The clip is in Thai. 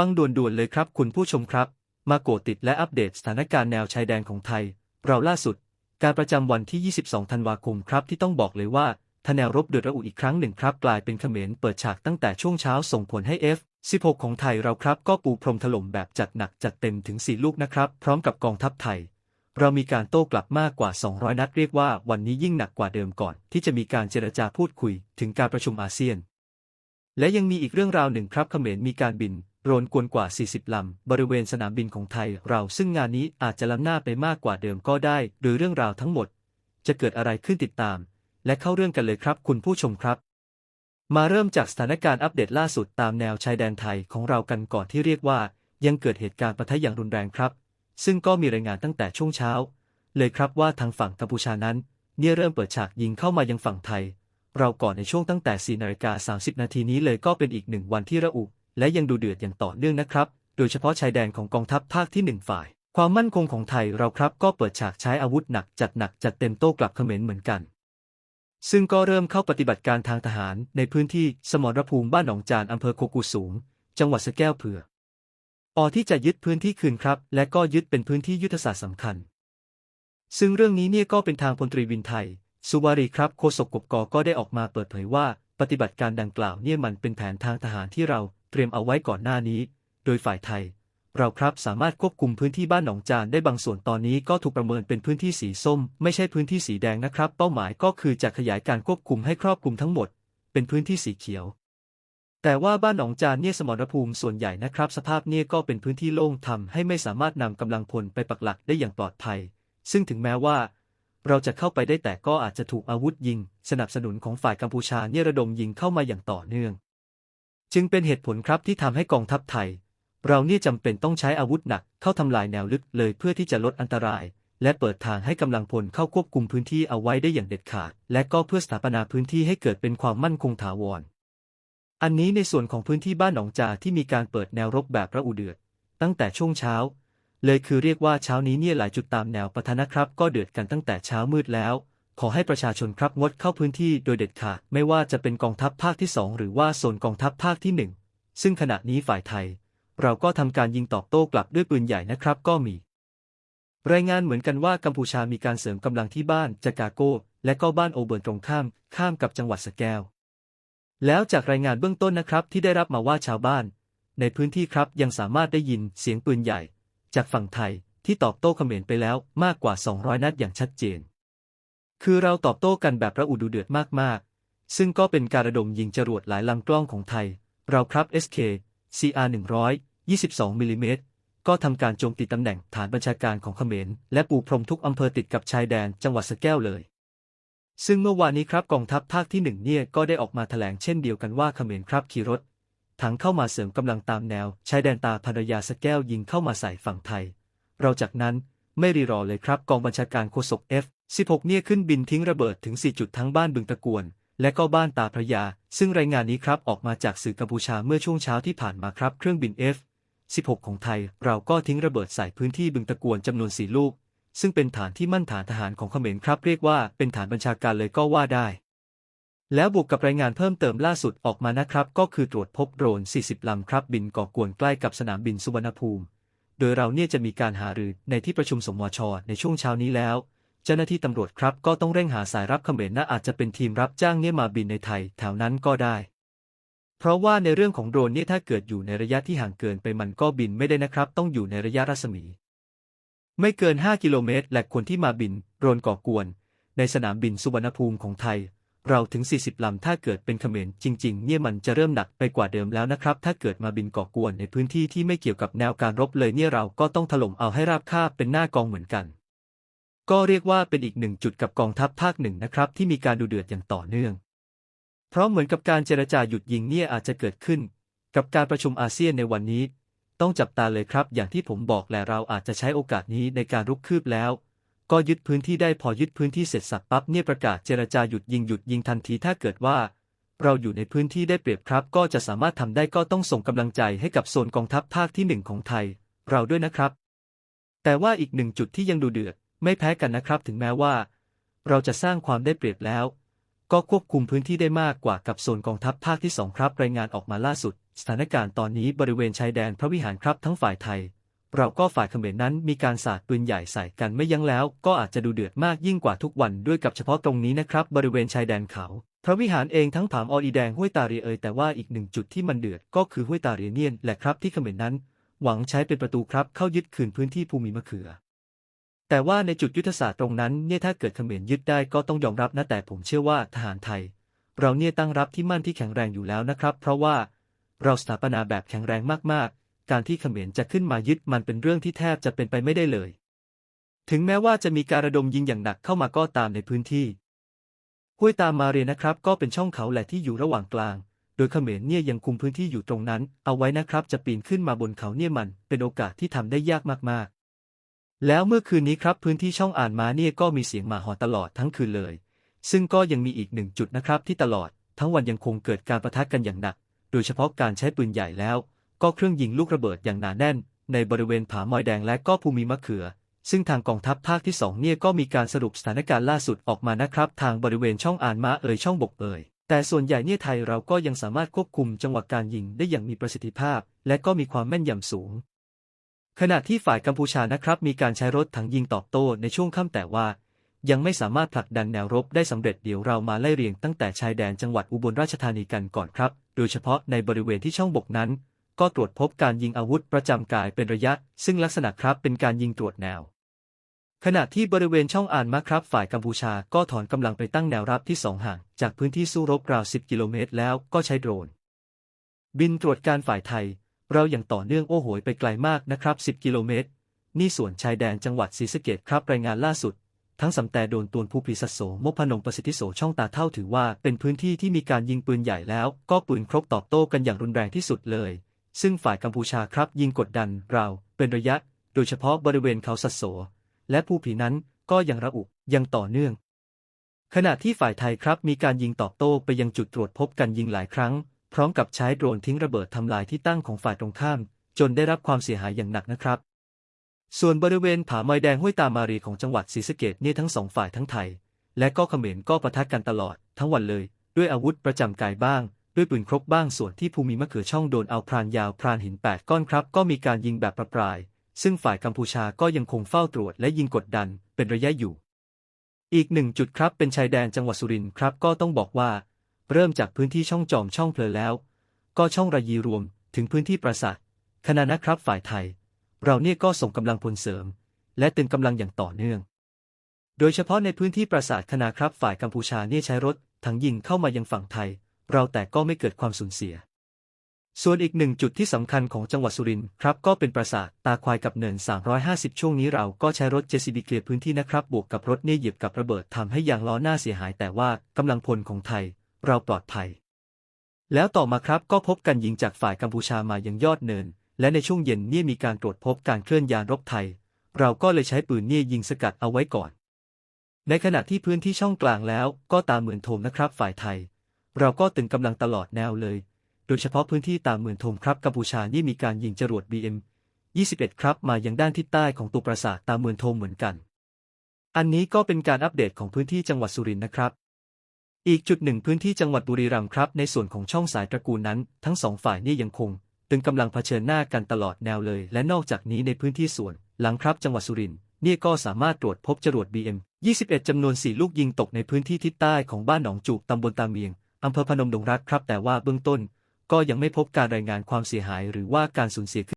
ฟังด่วนๆเลยครับคุณผู้ชมครับ มาโกติดและอัปเดตสถานการณ์แนวชายแดนของไทย เราล่าสุด การประจำวันที่ 22 ธันวาคมครับที่ต้องบอกเลยว่าทแนวรบเดือดระอุอีกครั้งหนึ่งครับกลายเป็นเขมรเปิดฉากตั้งแต่ช่วงเช้าส่งผลให้ F16 ของไทยเราครับก็ปูพรมถล่มแบบจัดหนักจัดเต็มถึง 4 ลูกนะครับ พร้อมกับกองทัพไทย เรามีการโต้กลับมากกว่า 200 นัดเรียกว่าวันนี้ยิ่งหนักกว่าเดิมก่อน ที่จะมีการเจรจาพูดคุย ถึงการประชุมอาเซียน และยังมีอีกเรื่องราวหนึ่งครับเขมรมีการบิน โรนกวนกว่า 40 ลำ บริเวณสนามบินของไทย เราซึ่งงานนี้อาจจะล้ำหน้าไปมากกว่าเดิมก็ได้ โดยเรื่องราวทั้งหมด จะเกิดอะไรขึ้นติดตาม และเข้าเรื่องกันเลยครับ คุณผู้ชมครับ มาเริ่มจากสถานการณ์อัปเดตล่าสุดตามแนวชายแดนไทยของเรากันก่อนที่เรียกว่า ยังเกิดเหตุการณ์ปะทะอย่างรุนแรงครับ ซึ่งก็มีรายงานตั้งแต่ช่วงเช้า เลยครับว่าทางฝั่งกัมพูชานั้นเนี่ยเริ่มเปิดฉากยิงเข้ามายังฝั่งไทย เราก่อนในช่วงตั้งแต่4นาฬิกา30 นาทีนี้เลยก็เป็นอีกหนึ่งวันที่ระอุ และยังดูเดือดอย่างต่อเนื่องนะครับ โดยเฉพาะชายแดนของกองทัพภาคที่ 1 ฝ่าย ความมั่นคงของไทยเราครับก็เปิดฉากใช้อาวุธหนักจัดหนักจัดเต็มโต้กลับเขมรเหมือนกัน ซึ่งก็เริ่มเข้าปฏิบัติการทางทหารในพื้นที่สมรภูมิบ้านหนองจานอำเภอโคกุสูง จังหวัดสะแก้วเผือกออที่จะยึดพื้นที่คืนครับ และก็ยึดเป็นพื้นที่ยุทธศาสตร์สำคัญ ซึ่งเรื่องนี้เนี่ยก็เป็นทางพลตรีวินไทย สุวารีครับโฆษกกบกก็ได้ออกมาเปิดเผยว่า ปฏิบัติการดังกล่าวเนี่ยมันเป็นแผนทางทหารที่เรา เตรียมเอาไว้ก่อนหน้านี้ โดยฝ่ายไทย เราครับสามารถควบคุมพื้นที่บ้านหนองจานได้บางส่วนตอนนี้ก็ถูกประเมินเป็นพื้นที่สีส้ม ไม่ใช่พื้นที่สีแดงนะครับ เป้าหมายก็คือจะขยายการควบคุมให้ครอบคลุมทั้งหมด เป็นพื้นที่สีเขียว แต่ว่าบ้านหนองจานเนี่ยสมรภูมิส่วนใหญ่นะครับ สภาพเนี่ยก็เป็นพื้นที่โล่งทำให้ไม่สามารถนำกำลังพลไปปักหลักได้อย่างปลอดภัย ซึ่งถึงแม้ว่าเราจะเข้าไปได้แต่ก็อาจจะถูกอาวุธยิง สนับสนุนของฝ่ายกัมพูชาเนี่ยระดมยิงเข้ามาอย่างต่อเนื่อง จึงเป็นเหตุผลครับที่ทำให้กองทัพไทย เราเนี่ยจำเป็นต้องใช้อาวุธหนักเข้าทำลายแนวลึกเลยเพื่อที่จะลดอันตราย และเปิดทางให้กำลังพลเข้าควบคุมพื้นที่เอาไว้ได้อย่างเด็ดขาด และก็เพื่อสถาปนาพื้นที่ให้เกิดเป็นความมั่นคงถาวร อันนี้ในส่วนของพื้นที่บ้านหนองจาที่มีการเปิดแนวรบแบบระอุเดือด ตั้งแต่ช่วงเช้า เลยคือเรียกว่าเช้านี้เนี่ยหลายจุดตามแนวปะทะนะครับก็เดือดกันตั้งแต่เช้ามืดแล้ว ขอให้ประชาชนครับงดเข้าพื้นที่โดยเด็ดขาดไม่ว่าจะเป็นกองทัพภาคที่ 2 หรือว่าโซนกองทัพภาคที่ 1 ซึ่งขณะนี้ฝ่ายไทย เราก็ทำการยิงตอบโต้กลับด้วยปืนใหญ่นะครับก็มี รายงานเหมือนกันว่ากัมพูชามีการเสริมกำลังที่บ้านจากาโก และก็บ้านโอเบิร์นตรงข้ามข้ามกับจังหวัดสแก้วแล้วจากรายงานเบื้องต้นนะครับที่ได้รับมาว่าชาวบ้าน ในพื้นที่ครับยังสามารถได้ยินเสียงปืนใหญ่ จากฝั่งไทยที่ตอบโต้เขมรไปแล้วมากกว่า 200 นัดอย่างชัดเจน คือเราตอบโต้กันแบบระอุดูเดือดมากๆ ซึ่งก็เป็นการระดมยิงจรวดหลายลำกล้องของไทย เราครับ SK CR 122มิลลิเมตรก็ทำการโจมตีตำแหน่งฐานบัญชาการของเขมร และปูพรมทุกอำเภอติดกับชายแดนจังหวัดสแก้วเลย ซึ่งเมื่อวานนี้ครับกองทัพภาคที่หนึ่งเนี่ยก็ได้ออกมาแถลงเช่นเดียวกันว่าเขมรครับขี่รถถังเข้ามาเสริมกำลังตามแนวชายแดนตาภรรยาสแก้วยิงเข้ามาใส่ฝั่งไทย เราจากนั้นไม่รีรอเลยครับกองบัญชาการโฆษก 16 เนี่ยขึ้นบินทิ้งระเบิดถึง 4 จุดทั้งบ้านบึงตะกวน และก็บ้านตาพระยา ซึ่งรายงานนี้ครับออกมาจากสื่อกัมพูชาเมื่อช่วงเช้าที่ผ่านมาครับ เครื่องบิน F16 ของไทย เราก็ทิ้งระเบิดใส่พื้นที่บึงตะกวนจำนวนสี่ลูก ซึ่งเป็นฐานที่มั่นฐานทหารของเขมรครับ เรียกว่าเป็นฐานบัญชาการเลยก็ว่าได้ แล้วบวกกับรายงานเพิ่มเติมล่าสุดออกมานะครับ ก็คือตรวจพบโดรน 40 ลำครับบินก่อกวนใกล้กับสนามบินสุวรรณภูมิ โดยเราเนี่ยจะมีการหารือในที่ประชุมสมวชในช่วงเช้านี้แล้ว เจ้าหน้าที่ตำรวจครับก็ต้องเร่งหาสายรับเขมรนะอาจจะเป็นทีมรับจ้างเนี่ยมาบินในไทยแถวนั้นก็ได้ เพราะว่าในเรื่องของโดรนเนี่ยถ้าเกิดอยู่ในระยะที่ห่างเกินไปมันก็บินไม่ได้นะครับ ต้องอยู่ในระยะรัศมี ไม่เกิน 5 กิโลเมตร และคนที่มาบินโดรนก่อกวน ในสนามบินสุวรรณภูมิของไทย เราถึง 40 ลำถ้าเกิดเป็นเขมรจริง ๆ เนี่ยมันจะเริ่มหนักไปกว่าเดิมแล้วนะครับ ถ้าเกิดมาบินก่อกวนในพื้นที่ที่ไม่เกี่ยวกับแนวการรบเลยเนี่ยเราก็ต้องถล่มเอาให้ราบคาบเป็นหน้ากองเหมือนกัน ก็เรียกว่าเป็นอีกหนึ่งจุดกับกองทัพภาคหนึ่งนะครับ ที่มีการดูเดือดอย่างต่อเนื่อง เพราะเหมือนกับการเจรจาหยุดยิงเนี่ยอาจจะเกิดขึ้น กับการประชุมอาเซียนในวันนี้ ต้องจับตาเลยครับ อย่างที่ผมบอกแหละเราอาจจะใช้โอกาสนี้ในการรุกคืบแล้ว ก็ยึดพื้นที่ได้พอยึดพื้นที่เสร็จสับปั๊บเนี่ยประกาศเจรจาหยุดยิงหยุดยิงทันทีถ้าเกิดว่า เราอยู่ในพื้นที่ได้เปรียบครับ ก็จะสามารถทำได้ก็ต้องส่งกำลังใจให้กับโซนกองทัพภาคที่หนึ่งของไทย เราด้วยนะครับ แต่ว่าอีกหนึ่งจุดที่ยังดูเดือด ไม่แพ้กันนะครับ ถึงแม้ว่า เราจะสร้างความได้เปรียบแล้ว ก็ควบคุมพื้นที่ได้มากกว่ากับโซนกองทัพภาคที่สองครับ รายงานออกมาล่าสุด สถานการณ์ตอนนี้บริเวณชายแดนพระวิหารครับทั้งฝ่ายไทย เราก็ฝ่ายเขมรนั้นมีการสาดปืนใหญ่ใส่กันไม่ยั้งแล้ว ก็อาจจะดูเดือดมากยิ่งกว่าทุกวันด้วยกับเฉพาะตรงนี้นะครับ บริเวณชายแดนเขาพระวิหารเองทั้งผามออีแดงห้วยตาเรียเอยแต่ว่าอีกหนึ่งจุดที่มันเดือดก็คือห้วยตาเรียเนียนแหละครับที่เขมรนั้น หวังใช้เป็นประตูครับเข้ายึดคืนพื้นที่ภูมิมะเขือ แต่ว่าในจุดยุทธศาสตร์ตรงนั้นเนี่ยถ้าเกิดเขมรยึดได้ก็ต้องยอมรับนะแต่ผมเชื่อว่าทหารไทย เราเนี่ยตั้งรับที่มั่นที่แข็งแรงอยู่แล้วนะครับ เพราะว่าเราสถาปนาแบบแข็งแรงมากๆ การที่เขมรจะขึ้นมายึดมันเป็นเรื่องที่แทบจะเป็นไปไม่ได้เลย ถึงแม้ว่าจะมีการระดมยิงอย่างหนักเข้ามาก็ตามในพื้นที่ห้วยตามมาเรียนะครับ ก็เป็นช่องเขาแหละที่อยู่ระหว่างกลาง โดยเขมรเนี่ยยังคุมพื้นที่อยู่ตรงนั้น เอาไว้นะครับ จะปีนขึ้นมาบนเขาเนี่ยมันเป็นโอกาสที่ทำได้ยากมากๆ แล้วเมื่อคืนนี้ครับพื้นที่ช่องอ่านมาเนี่ยก็มีเสียงหมาหอนตลอดทั้งคืนเลย ซึ่งก็ยังมีอีกหนึ่งจุดนะครับที่ตลอด ทั้งวันยังคงเกิดการประทะกันอย่างหนัก โดยเฉพาะการใช้ปืนใหญ่แล้ว ก็เครื่องยิงลูกระเบิดอย่างหนาแน่น ในบริเวณผามอยแดงและก็ภูมิมะเขือ ซึ่งทางกองทัพภาคที่สองเนี่ยก็มีการสรุปสถานการณ์ล่าสุดออกมานะครับ ทางบริเวณช่องอ่านมาเอ่ยช่องบกเอ่ยแต่ส่วนใหญ่เนี่ยไทยเราก็ยังสามารถควบคุมจังหวะการยิงได้อย่างมีประสิทธิภาพ และก็มีความแม่นยำสูง ขณะที่ฝ่ายกัมพูชานะครับมีการใช้รถถังยิงตอบโต้ในช่วงค่ำแต่ว่า ยังไม่สามารถผลักดันแนวรบได้สำเร็จเดี๋ยวเรามาไล่เรียงตั้งแต่ชายแดนจังหวัดอุบลราชธานีกันก่อนครับ โดยเฉพาะในบริเวณที่ช่องบกนั้น ก็ตรวจพบการยิงอาวุธประจำกายเป็นระยะ ซึ่งลักษณะครับเป็นการยิงตรวจแนว ขณะที่บริเวณช่องอ่านมะครับ ฝ่ายกัมพูชาก็ถอนกำลังไปตั้งแนวรับที่สองห่างจากพื้นที่สู้รบราว 10 กิโลเมตรแล้วก็ใช้โดรน บินตรวจการฝ่ายไทย เราอย่างต่อเนื่องโอ้โหยไปไกลมากนะครับ 10 กิโลเมตร นี่ส่วนชายแดนจังหวัดศรีสะเกดครับ รายงานล่าสุด ทั้งสำแต่โดนตวนภูปรีสัสโสมพนงประสิทธิโสช่องตาเท่าถือว่าเป็นพื้นที่ที่มีการยิงปืนใหญ่แล้ว ก็ปืนครบตอบโต้กันอย่างรุนแรงที่สุดเลย ซึ่งฝ่ายกัมพูชาครับ ยิงกดดันเราเป็นระยะ โดยเฉพาะบริเวณเขาสัสโสและภูผีนั้นก็ยังระอุยังต่อเนื่อง ขณะที่ฝ่ายไทยครับมีการยิงตอบโต้ไปยังจุดตรวจพบกันยิงหลายครั้ง พร้อมกับใช้โดรนทิ้งระเบิดทำลายที่ตั้งของฝ่ายตรงข้าม จนได้รับความเสียหายอย่างหนักนะครับ ส่วนบริเวณผาไมอยแดงห้วยตามารีของจังหวัดศรีสะเกดเนี่ยทั้งสองฝ่ายทั้งไทย และก็เขมรก็ปะทะกันตลอด ทั้งวันเลย ด้วยอาวุธประจำกายบ้าง ด้วยปืนครบบ้างส่วนที่ภูมิมะเขือช่องโดนเอาพรานยาวพรานหินแปดก้อนครับ ก็มีการยิงแบบประปราย ซึ่งฝ่ายกัมพูชาก็ยังคงเฝ้าตรวจและยิงกดดัน เป็นระยะอยู่ อีกหนึ่งจุดครับเป็นชายแดนจังหวัดสุรินทร์ครับก็ต้องบอกว่า เริ่มจากพื้นที่ช่องจอมช่องเพลอแล้ว ก็ช่องระยีรวมถึงพื้นที่ปราสาทขณะนะครับฝ่ายไทย เราเนี่ยก็ส่งกำลังพลเสริม และตึงกำลังอย่างต่อเนื่อง โดยเฉพาะในพื้นที่ปราสาทคณาครับฝ่ายกัมพูชาเนี่ยใช้รถถังยิงเข้ามายังฝั่งไทย เราแต่ก็ไม่เกิดความสูญเสีย ส่วนอีกหนึ่งจุดที่สำคัญของจังหวัดสุรินทร์ครับก็เป็นปราสาทตาควายกับเนิน 350 ช่วงนี้เราก็ใช้รถ JCB เคลียร์พื้นที่นะครับบวกกับรถเนี่ยเหยียบกับระเบิดทำให้ยางล้อหน้าเสียหายแต่ว่ากำลังพลของไทย เราปลอดภัย แล้วต่อมาครับก็พบกันยิงจากฝ่ายกัมพูชามายังยอดเนิน และในช่วงเย็นเนี่ยมีการตรวจพบการเคลื่อนยานรบไทย เราก็เลยใช้ปืนเนี่ยยิงสกัดเอาไว้ก่อน ในขณะที่พื้นที่ช่องกลางแล้วก็ตามเหมือนโทมนะครับฝ่ายไทย เราก็ตึงกำลังตลอดแนวเลย โดยเฉพาะพื้นที่ตามเหมือนโทมครับกัมพูชานี่มีการยิงจรวด BM 21 ครับมายังด้านทิศใต้ของตัวปราสาทตามเหมือนโทมเหมือนกัน อันนี้ก็เป็นการอัปเดตของพื้นที่จังหวัดสุรินทร์นะครับ อีกจุดหนึ่งพื้นที่จังหวัดบุรีรัมย์ครับ ในส่วนของช่องสายตระกูลนั้น ทั้งสองฝ่ายนี่ยังคง ตึงกำลังเผชิญหน้ากันตลอดแนวเลย และนอกจากนี้ในพื้นที่ส่วน หลังครับจังหวัดสุรินทร์นี่ก็สามารถตรวจพบจรวด BM 21จำนวน 4 ลูกยิงตกในพื้นที่ทิศใต้ของบ้านหนองจูกตำบลตาเมียงอำเภอพนมดงรักครับ แต่ว่าเบื้องต้น ก็ยังไม่พบการรายงานความเสียหายหรือว่าการสูญเสีย